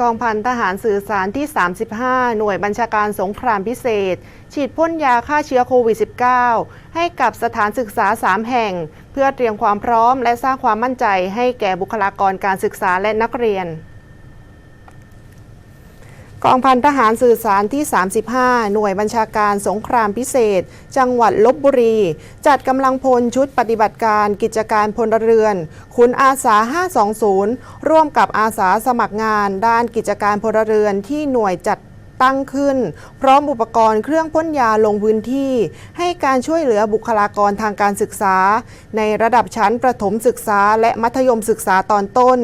กองพันทหารสื่อสารที่ 35 หน่วยบัญชาการสงครามพิเศษ ฉีดพ่นยาฆ่าเชื้อโควิด -19 ให้กับสถานศึกษา 3 แห่ง เพื่อเตรียมความพร้อมและสร้างความมั่นใจให้แก่บุคลากรการศึกษาและนักเรียน กองพันทหารสื่อสารที่ 35 หน่วยบัญชาการสงครามพิเศษ จังหวัดลบบุรี จัดกำลังพลชุดปฏิบัติการกิจการพลเรือนขุนอาสา 520 ร่วมกับอาสาสมัครงานด้านกิจการพลเรือนที่หน่วยจัด ตั้งขึ้น พร้อมอุปกรณ์เครื่องพ่นยาลงพื้นที่ ให้การช่วยเหลือบุคลากรทางการศึกษา ในระดับชั้นประถมศึกษาและมัธยมศึกษาตอนต้น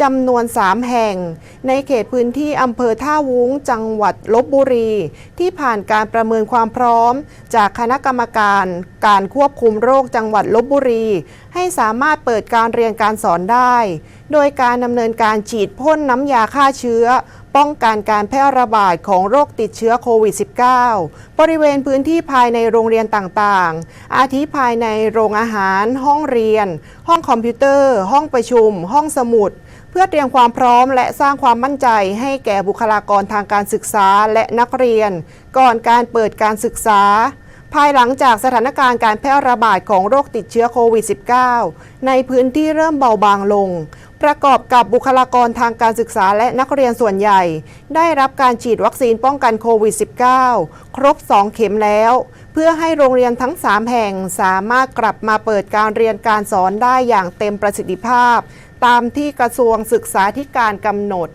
จำนวน 3 แห่ง ในเขตพื้นที่อำเภอท่าวุ้ง จังหวัดลบบุรี ที่ผ่านการประเมินความพร้อม จากคณะกรรมการการควบคุมโรคจังหวัดลบบุรี ให้สามารถเปิดการเรียนการสอนได้ โดยการดำเนินการฉีดพ่นน้ำยาฆ่าเชื้อ ป้องกันการแพร่ระบาดของโรคติดเชื้อโควิด -19 บริเวณพื้นที่ภายในโรงเรียนต่างๆ อาทิภายในโรงอาหาร ห้องเรียน ห้องคอมพิวเตอร์ ห้องประชุม ห้องสมุด เพื่อเตรียมความพร้อมและสร้างความมั่นใจให้แก่บุคลากรทางการศึกษาและนักเรียน ก่อนการเปิดการศึกษาภายหลังจากสถานการณ์การแพร่ระบาดของโรคติดเชื้อโควิด -19 ในพื้นที่เริ่มเบาบางลง ประกอบกับบุคลากรทางการศึกษาและนักเรียนส่วนใหญ่ ได้รับการฉีดวัคซีนป้องกันโควิด -19 ครบ 2 เข็มแล้ว เพื่อให้โรงเรียนทั้ง 3 แห่งสามารถกลับมาเปิดการเรียนการสอนได้อย่างเต็มประสิทธิภาพ ตามที่กระทรวงศึกษาธิการกำหนด